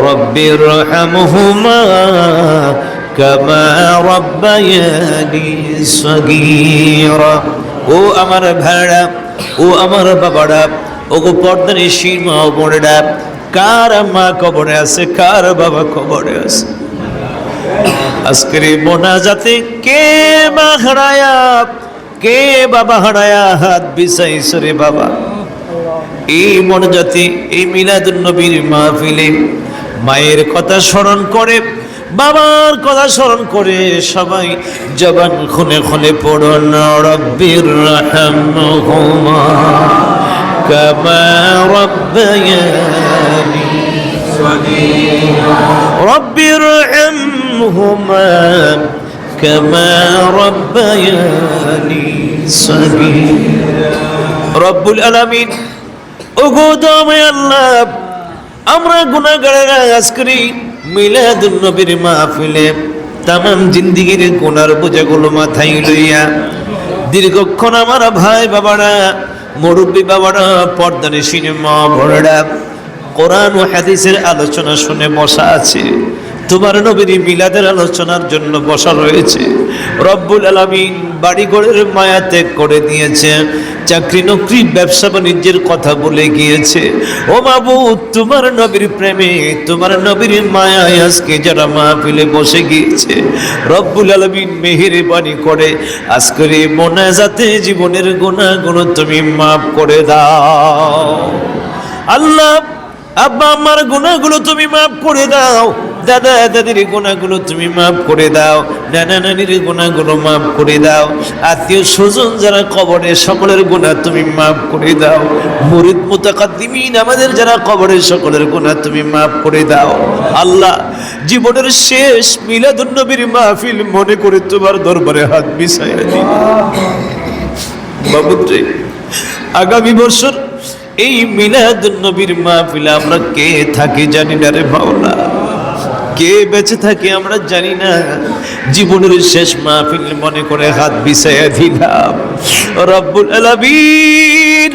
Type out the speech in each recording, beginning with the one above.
رب ارحمهما كما ربياني صغيرا ও আমার ভাইরা ও আমার বাবারা ও গো পর্দার সীমা ও বোনেরা কার মা কবরে আছে কার বাবা কবরে আছে আজকের এই মোনাজাতে কে মা হারায়া কে বাবা হারায়া হাত বিছাইছে রে বাবা এই মনোজাতি এই মিলাদুন নবীর মাহফিলে মায়ের কথা স্মরণ করে, বাবার কথা স্মরণ করে সবাই জবান খুনে খুনে পড়ুন রব্বির রব্বির রব্বুল আলামিন, ওগো আল্লাহ আমরা গুনাহগারেরা আজকরি মিলাদুন নবীর মাহফিলে। তামাম জিন্দিগির গুনার বোঝাগুলো মাথায় লইয়া। দীর্ঘক্ষণ আমার ভাই বাবারা, মুরব্বী বাবারা পর্দারে সিনেমা ভরেরা কোরআন ও হাদিসের আলোচনা শুনে বসা আছে। তোমার নবীর মিলাদের আলোচনার জন্য বসা রয়েছে। রব্বুল আলমিন বাড়িঘরের মায়া ত্যাগ করে দিয়েছে। চাকরি নকরি, ব্যবসা বাণিজ্যের কথা বলে গিয়েছে। ও বাবু তোমার নবীর প্রেমে, তোমার নবীর মায়ায় আজকে যারা মা মাহফিলে বসে গিয়েছে, রব্বুল আলমিন মেহেরে বাণী করে আজকের এই মোনাজাতে জীবনের গুণাগুলো তুমি মাফ করে দাও। আল্লাহ, আব্বা, আমার গুণাগুলো তুমি মাফ করে দাও। দাদা, দাদির গুণাগুলো তুমি মাফ করে দাও, নানা নানির গুণাগুলো মাফ করে দাও, আত্মীয় স্বজন যারা কবরে, সকলের গুণা তুমি মাফ করে দাও, মুরিদ মুতাকাদ্দিমিন আমাদের যারা কবরে, সকলের গুণা তুমি মাফ করে দাও। আল্লাহ, জীবনের শেষ মিলাদুন নবীর মাহফিল মনে করে তোমার দরবারে হাত বিছাইয়া দিই বাবুদ্রে আগামী বছর এই মিলাদ নবীর মাহফিলে আমরা কে থাকি জানি না রে ভাওনা কে বেঁচে থাকে আমরা জানি না। জীবনের শেষ মাহফিল মনে করে হাত বিছাইয়া দিলাম। রব্বুল আলামিন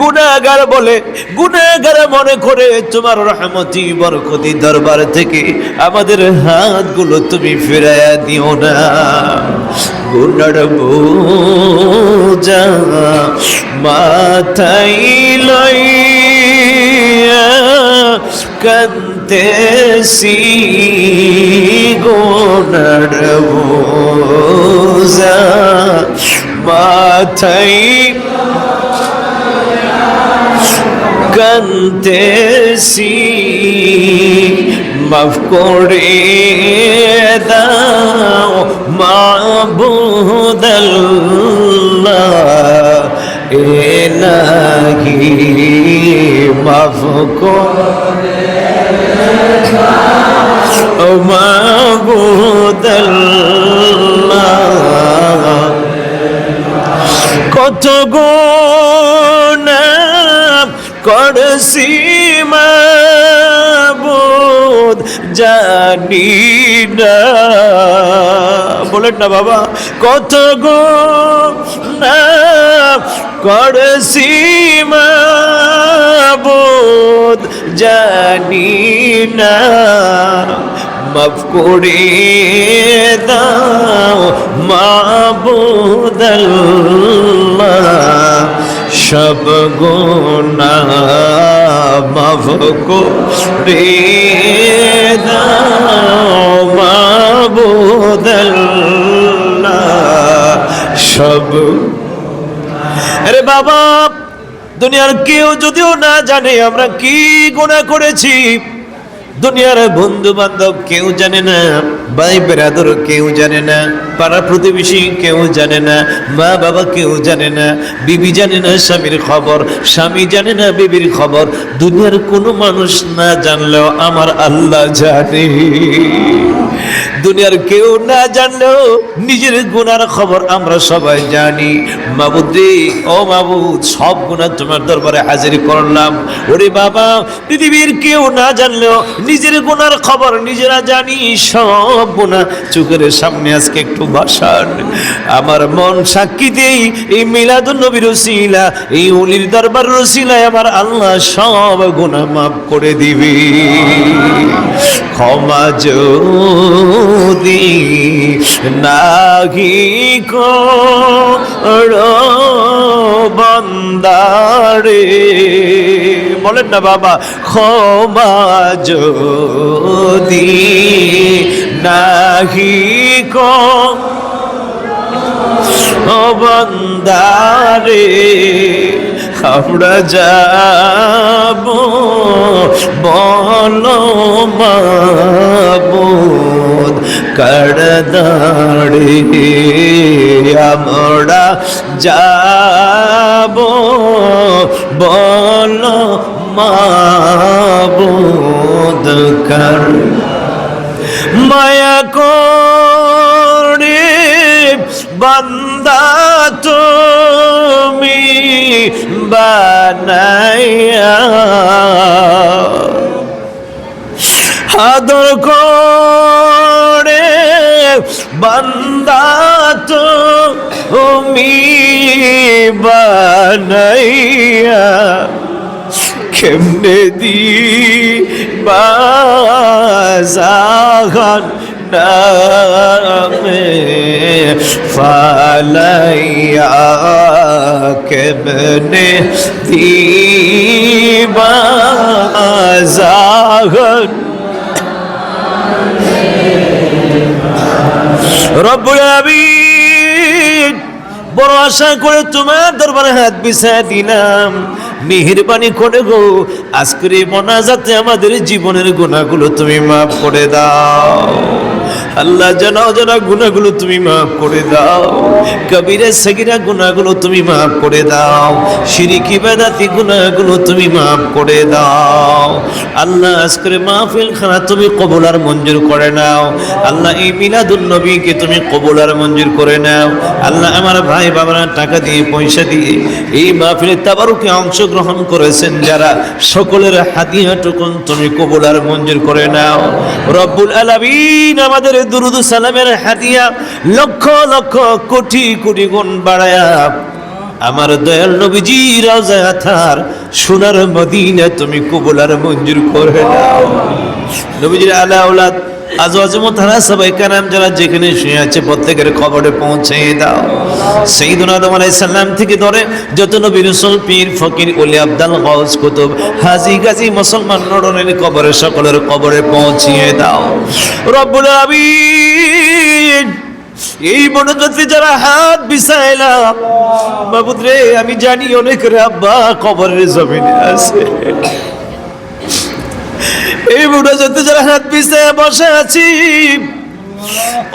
গুনাগার বলে গুনাগার মনে করে তোমার রহমতি, বরকতি দরবার থেকে আমাদের হাতগুলো তুমি ফিরাইয়া দিও না। গুনার বোঝা মাথাই লইয়া কান্তেছি গুনার বোঝা মাথাই কান্তেছি মাফ করে দাও মাবুদাল্লাহ এ নাহি মাফ ও কত গুণা করছি মাবুদ জানি না। বলেন না বাবা। কত গুণা করছি মাবুদ জানি না মাফ করে দাও মাবুদাল্লাহ। সব গুণা মাফ করে দাও মাবুদাল্লাহ। সব আরে বাবা দুনিয়ার কেউ যদিও না জানে আমরা কি গোনা করেছি। দুনিয়ার বন্ধু বান্ধব কেউ জানে না ভাই বেরাদর কেউ জানে না, পাড়া প্রতিবেশী কেউ জানে না, মা বাবা কেউ জানে না, বিবি জানে না স্বামীর খবর, স্বামী জানে না বিবির খবর। দুনিয়ার কোনো মানুষ না জানলেও আমার আল্লাহ জানে। দুনিয়ার কেউ না জানলেও নিজের গুনার খবর আমরা সবাই জানি। মাবুদ, ও মাবুদ, সব গুণা তোমার দরবারে হাজির করলাম। ওরে বাবা, পৃথিবীর কেউ না জানলেও নিজের গুনার খবর নিজেরা জানি। সব গুণা চোখের সামনে আজকে একটু ভাসান। আমার মন সাক্ষী দেই এই মিলাদুন নবীর রসিলা এই উলির দরবার রসিলায় আমার আল্লাহ সব গুনাহ মাফ করে দিবি। ক্ষমা যদি নাহি বন্দারে। বলেন না বাবা ক্ষমা যদি নাহি বন্দারে। আমরা যাব করদাড়ি আমরা যাব বলো মাবুদ কর মায়া করে বান্দা তুমি বানাইয়া আদর করে বান্দা তুমি বানাইয়া কেমনে দি বাজাগান নামে ফালাইয়া কেমনে দি বাজাগান বড় আশা করে তোমার দরবারে হাত বিছায় দিলাম। মেহরবানি করে গো, আজকের মনাজাতে আমাদের জীবনের গুণাগুলো তুমি মাফ করে দাও। আল্লাহ জানা অজানা গুণাগুলো তুমি মাফ করে দাও। কবিরা সগিরা গুণাগুলো তুমি মাফ করে দাও। শিরিকি বেদাতি গুণাগুলো তুমি মাফ করে দাও। আল্লাহ আজকের মাহফিল খানা তুমি কবুল আর মঞ্জুর করে নাও। আল্লাহ, এই মিলাদুল নবীকে তুমি কবুল আর মঞ্জুর করে নাও। আল্লাহ, আমার ভাই বাবারা টাকা দিয়ে, পয়সা দিয়ে এই মাহফিলে তাবারুকে অংশগ্রহণ করেছেন যারা সকলের হাতিয়া টুকুন তুমি কবুল আর মঞ্জুর করে নাও। রব্বুল আলামিন আমাদের দুরুদ সালামের হাতিয়া লক্ষ লক্ষ কোটি কোটি গুণ বাড়ায়া আমার দয়াল নবীজি রাজা থার সোনার মদিনা তুমি কবুলার মঞ্জুর করে নাও। নবীজির আলা আজ অজমত হারা সবাই কানাম যারা যেখানে শুয়ে আছে, প্রত্যেকের খবরে পৌঁছে দাও। সেই আদম আলাই সাল্লাম থেকে ধরে, যত নবী রসুল, পীর, ফকির, ওলি, আব্দাল গৌস কুতুব, হাজি, গাজী, মুসলমান, নরনের কবরে, সকলের কবরে পৌঁছিয়ে দাও। রব্বুল আলামিন এই মনোজাতে যারা হাত বিছাইলা বাবুদ রে আমি জানি অনেকের আব্বা কবরের জমিনে আছে। এই মোনাজাতে যারা হাত বিছায় বসে আছি,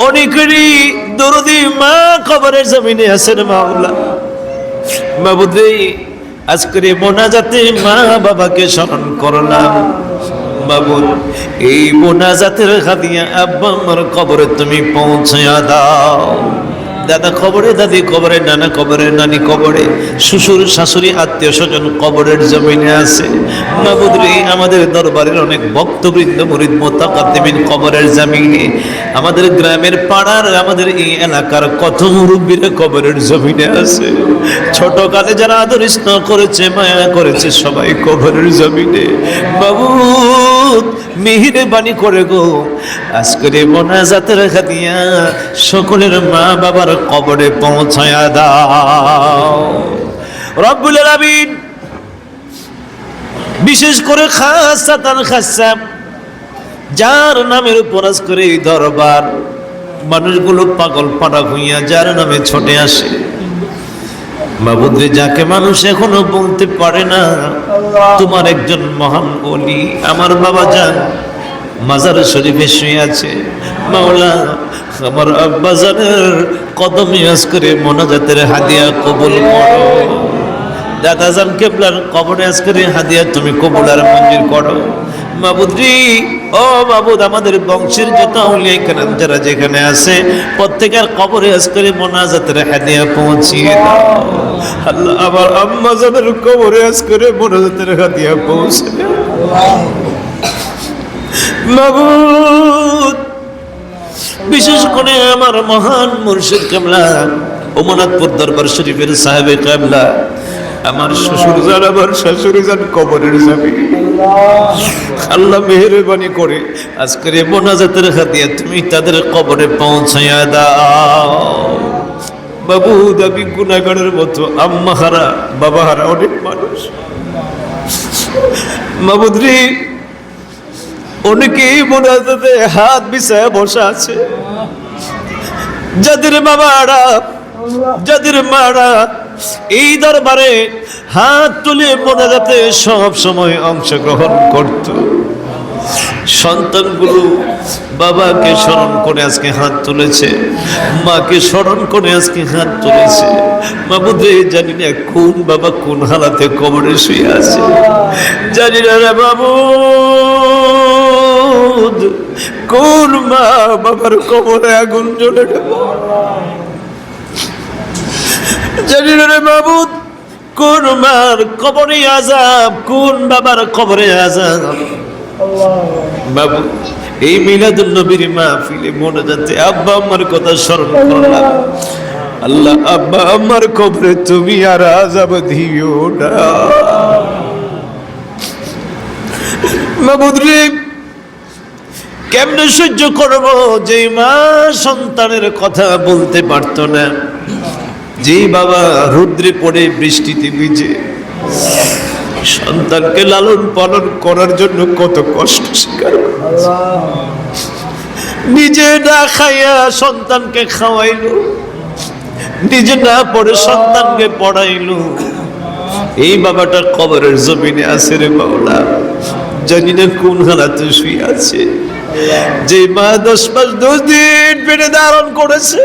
অনেকেরই দরদি মা কবরের জমিনে আছেন মাওলা। বাবুদ আজকের মোনাজাতে মা বাবাকে স্মরণ করলাম। বাবুল এই মোনাজাতের হাতিয়া আব্বা আমার কবরে তুমি পৌঁছায়া দাও। দাদা কবরে দাদি কবরে নানা কবরে নানি কবরে শ্বশুর, শাশুড়ি, আত্মীয় স্বজন কবরের জমিনে আছে। আমাদের দরবারের অনেক ভক্তবৃন্দ, মুরিদ, মোতাকাদ্দিমিন কবরের জমিনে। আমাদের গ্রামের পাড়ার, আমাদের এই এলাকার কত মুরব্বীরা কবরের জমিনে আছে। ছোট কালে যারা আদর করেছে, মায়া করেছে সবাই কবরের জমিনে। বাবু মিহিরে বাণী করে গো। আজকের মোনাজাতের খাতিয়া সকলের মা বাবার কবরে পৌঁছায়া দাও। রব্বুল আলামিন বিশেষ করে খাসা তার খাসা, যার নামের উপর করে এই দরবার মানুষগুলো পাগল পাড়া হইয়া যার নামে ছোটে আসে। বাবুদ্রে যাকে মানুষ এখনও বলতে পারে না তোমার একজন মহান বলি আমার বাবা যান, মাজার শরীফে শুয়ে আছে। মাওলা, আমার আব্বা জানের কদমে আজ করে মোনাজাতের হাদিয়া কবুল করো। দাদা জান কেবলার কবরে আজ করে হাদিয়া তুমি কবুল আর মঞ্জুর করো। মাবুদ্রি ও বাবুদ আমাদের বংশের যত আউলিয়া কেরাম যারা যেখানে আছে, প্রত্যেকের কবরে আজ করে মোনাজাতের হাদিয়া পৌঁছিয়ে দাও। আল্লাহ আমার আম্মা যাদের কবরে আজ করে মোনাজাতের হাদিয়া পৌঁছে মাবুদ, বিশেষ করে আমার মহান মুর্শিদ কামলা ওমনাথপুর দরবার শরীফের সাহেবে কামলা, আমার শ্বশুর যান আমার শাশুড়ি যান কবরের যাবে আল্লাহ। মেহরবানি করে। আজকের মোনাজাতের হাতিয়া তুমি তাদের কবরে পৌঁছাইয়া দাও। বাবু দাবি গুনাগারের মতো, আম্মা হারা, বাবা হারা অনেক মানুষ। মাবুদ্রি অনেকেই মোনাজাতে হাত বিছায় বসা আছে। যাদের বাবারা যাদের মারা এই দরবারে হাত তুলে মোনাজাতে সব সময় অংশগ্রহণ করত। সন্তানগুলো বাবাকে স্মরণ করে আজকে হাত তুলেছে, মাকে স্মরণ করে আজকে হাত তুলেছে। বাবুদে জানি না কোন বাবা কোন হালাতে কবরে শুয়ে আছে। জানি না রে বাবু কোন মা বাবার কবরে আগুন জ্বলে জানি রে বাবুদ কোন মার কবরে আজাব কোন বাবার কবরে আজাব বাবু এই মিলাদুল নবীর মাহফিলে মনে যাচ্ছে আব্বা আমার কথা স্মরণ করলাম। আল্লাহ, আব্বা আমার কবরে তুমি আর আজাব দিও না। মাবুদ রে, কেমনে সহ্য করব? যে মা সন্তানের কথা বলতে পারতো না। যে বাবা রুদ্রে পড়ে বৃষ্টিতে ভিজে, সন্তানকে লালন পালন করার জন্য কত কষ্ট স্বীকার নিজে না খাইয়া সন্তানকে খাওয়াইল, নিজে না পড়ে সন্তানকে পড়াইলো। এই বাবাটা কবরের জমিনে আছে রে বাবলা জানি না কোন হালাতে শুয়ে আছে। যে মা দশ মাস দশ দিন পেটে ধারণ করেছে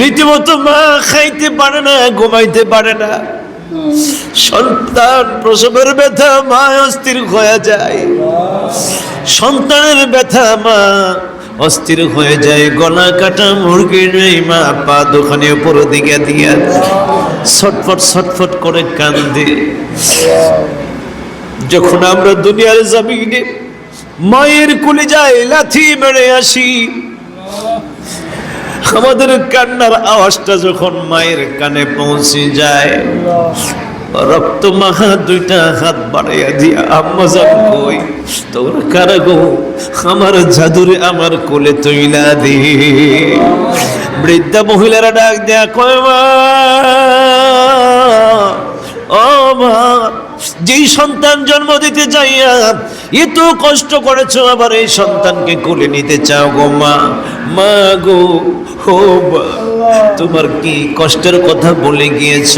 রীতিমতো মা খাইতে পারে না, ঘুমাইতে পারে না। সন্তান প্রসবের ব্যথা মা অস্থির হয়ে যায়। সন্তানের ব্যথা মা অস্থির হয়ে যায়। গলা কাটা মুরগির এই মা, পা দোকানে উপর দিকে দিয়া ছটফট ছটফট করে কান্দে যখন আমরা দুনিয়ার জমিনে মায়ের কুলে যাই, লাথি মেরে আসি আমাদের কান্নার আওয়াজটা যখন মায়ের কানে পৌঁছে যায়, রক্ত মাখা দুইটা হাত বাড়াইয়া দিয়া, আম্মা যান কই, তোর কারা গো? আমার জাদুরে আমার কোলে তৈলা দে। বৃদ্ধা মহিলারা ডাক দেয়া কয়, মা, ও মা, যেই সন্তান জন্ম দিতে যাইয়া এত কষ্ট করেছ আবার এই সন্তানকে কোলে নিতে চাও গো মা? মা গো মা, তোমার কি কষ্টের কথা বলে গিয়েছ?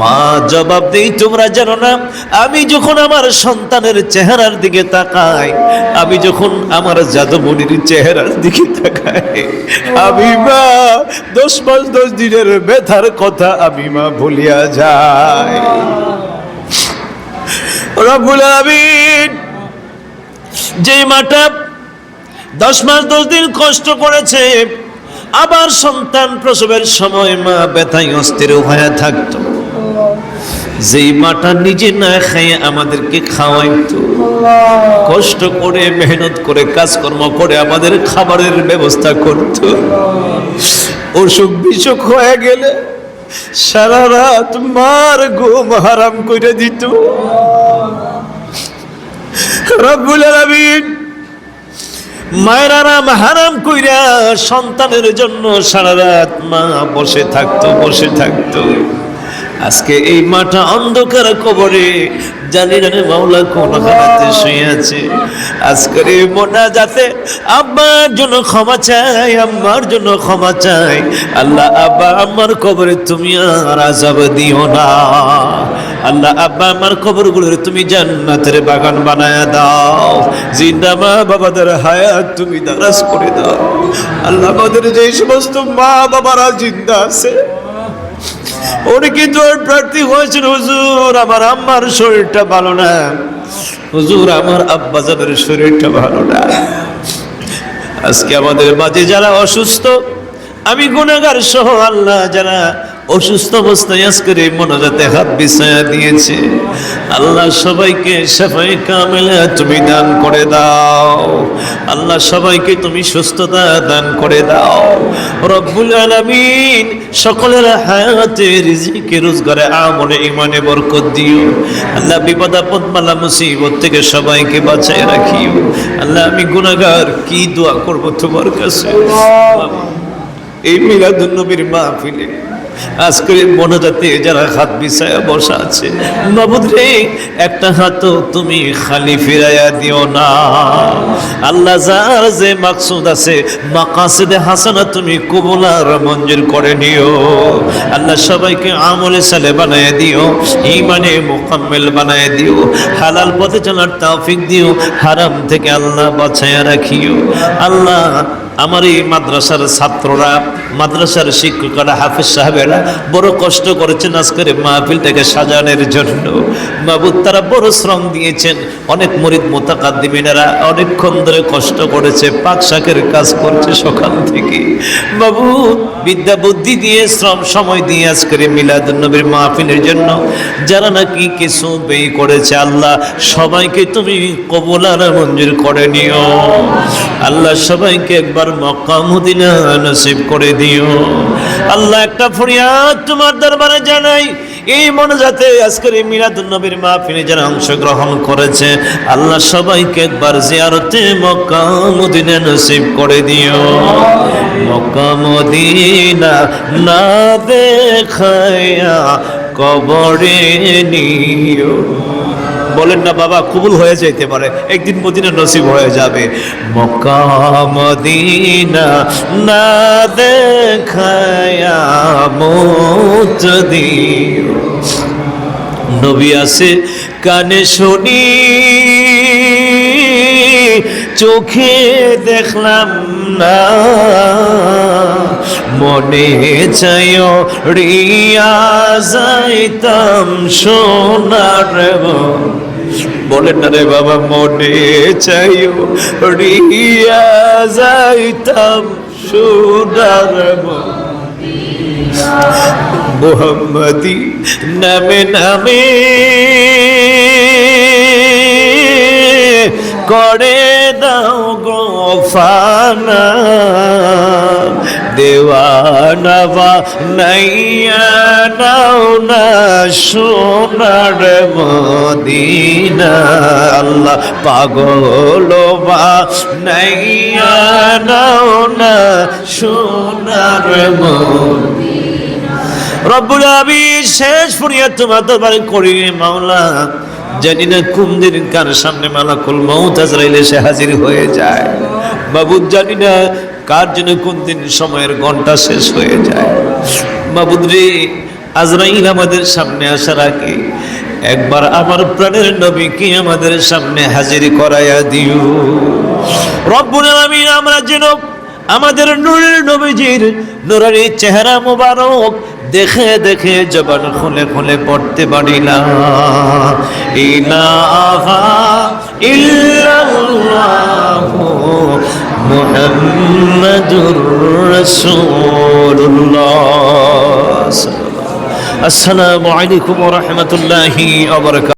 মা জবাব দেই, তোমরা জানো না, আমি যখন আমার সন্তানের চেহারার দিকে তাকাই, আমি যখন আমার জাদুমণির চেহারার দিকে তাকাই, আমি মা, দশ মাস, দশ দিনের ব্যথার কথা আমি মা ভুলিয়া যাই। রব্বুল আলামিন যে মাটা দশ মাস, দশ দিন কষ্ট করেছে, আবার সন্তান প্রসবের সময় মা ব্যথায় অস্থির হয়ে থাকতো। যেই মাটা নিজে না খাইয়ে আমাদেরকে খাওয়াইতো, কষ্ট করে, মেহনত করে, কাজকর্ম করে আমাদের খাবারের ব্যবস্থা করত। অসুখ বিসুখ হয়ে গেলে সারা রাত মার ঘুম হারাম করে দিত। রব্বুল আলামিন। মায়ের হারাম কইরা সন্তানের জন্য সারা রাত মা বসে থাকতো বসে থাকতো। আজকে এই মাটা অন্ধকার কবরে, জানি জানি মাওলা কোন হারাতে শুয়ে আছে। আজকের এই মোটা যাতে আব্বার জন্য ক্ষমা চাই, আম্মার জন্য ক্ষমা চাই। আল্লাহ, আব্বা, আম্মার কবরে তুমি আর আজাব দিও না। আল্লাহ আব্বা আমার কবরগুলোর তুমি জান্নাতের বাগান বানায় দাও। জিন্দা মা বাবাদের হায়াত তুমি দারাজ করে দাও। আল্লাহ আমাদের যে সমস্ত মা বাবারা জিন্দা আছে অনেকে দোয়ার প্রার্থী হয়েছেন, হুজুর, আমার আম্মার শরীরটা ভালো না। হুজুর, আমার আব্বাজানের শরীরটা ভালো না। আজকে আমাদের মাঝে যারা অসুস্থ, আমি গুণাগার সহ আল্লাহ যারা অসুস্থ অবস্থায় আজকের এই মনোজাতে হাত বিছায়া দিয়েছে। আল্লাহ সবাইকে সাফাই কামেলা তুমি দান করে দাও। আল্লাহ সবাইকে তুমি সুস্থতা দান করে দাও। রব্বুল আলামিন সকলের হায়াতে রিজিকে, রোজগারে, আমলে ইমানে বরকত দিও। আল্লাহ বিপদ, আপদ, মালা, মুসিবত থেকে সবাইকে বাঁচায় রাখিও। আল্লাহ আমি গুনাহগার, কি দোয়া করব তোমার কাছে? এই মিলাদুন নবীর মাহফিলে আজকের মনোজাতে যারা হাত বসা আছে একটা তুমি খালি ফিরাইয়া দিও না। আল্লাহ যার যে মাকসুদ আছে, মাকাসিদে হাসানা তুমি কবুলার মঞ্জুর করে নিও। আল্লাহ সবাইকে আমলে সালে বানায় দিও ইমানে মোকাম্মেল বানায় দিও, হালাল পথে চলার তৌফিক দিও, হারাম থেকে আল্লাহ বাঁচায়া রাখিও। আল্লাহ আমার এই মাদ্রাসার ছাত্ররা, মাদ্রাসার শিক্ষকরা, হাফিজ সাহেবেরা বড় কষ্ট করেছেন আজকের মাহফিলটাকে সাজানোর জন্য। মাবুদ তারা বড় শ্রম দিয়েছেন। অনেক মরিদ মোতাকাদ্দিমিনেরা অনেকক্ষণ ধরে কষ্ট করেছে, পাক শাকের কাজ করছে সকাল থেকে। বাবু বিদ্যা বুদ্ধি দিয়ে শ্রম সময় দিয়ে আজকের মিলাদ নবীর মাহফিলের জন্য যারা নাকি কিছু ব্যয় করেছে, আল্লাহ সবাইকে তুমি কবুলার মঞ্জুর করে নিও। আল্লাহ সবাইকে একবার মক্কা মদিনা নসিব করে দিও। আল্লাহ একটা ফরিয়াদ তোমার দরবারে জানাই। এই মনে যাতে আজকের এই মিলাদুন নবীর মাহফিলে যারা অংশগ্রহণ করেছে, আল্লাহ সবাইকে একবার জিয়ারতে মক্কা মদিনা নসিব করে দিও। মক্কা মদিনা না দেখায়া কবরে নিও। বলেন না বাবা, কবুল হয়ে যাইতে পারে। একদিন মদিনা নসিব হয়ে যাবে। মক্কা না দেখায়া নবী আছে কানে শুনি, চোখে দেখলাম না। মনে চাইও রিয়া যাইতাম সোনার। বলেন না রে বাবা, মনে চাইও, রিয়া যাইতাম সুদার। মোহাম্মদি নামে নামে করে দাও গো ফানা দেওয়ানবা নাইয়া নাও না সোনার মদিনা। আল্লাহ পাগল নাইয়া নাও না সোনার মদিনা। রব্বুল আমিন শেষ ফরিয়াদ তোমার দরবারে করি মাওলা। জানি না কোন দিন কার সামনে মালাকুল মৌত আজরাইল এসে হাজির হয়ে যায়। বাবুদ জানি না কার জন্য কোন দিন সময়ের ঘণ্টা শেষ হয়ে যায়। বাবুদ রে, আজরাইল আমাদের সামনে আসার আগে একবার আমার প্রাণের নবীকে আমাদের সামনে হাজির করাইয়া দিও। রব্বুল আলামিন আমরা যেন আমাদের নূরের নবীজির, নুরারি চেহারা মোবারক দেখে দেখে জবান খুলে খুলে পড়তে পারি না। ইলাহা ইল্লাল্লাহু মুহাম্মাদুর রাসূলুল্লাহ। আসসালামু আলাইকুম ওয়া রাহমাতুল্লাহি ওয়া বারাকাতুহু।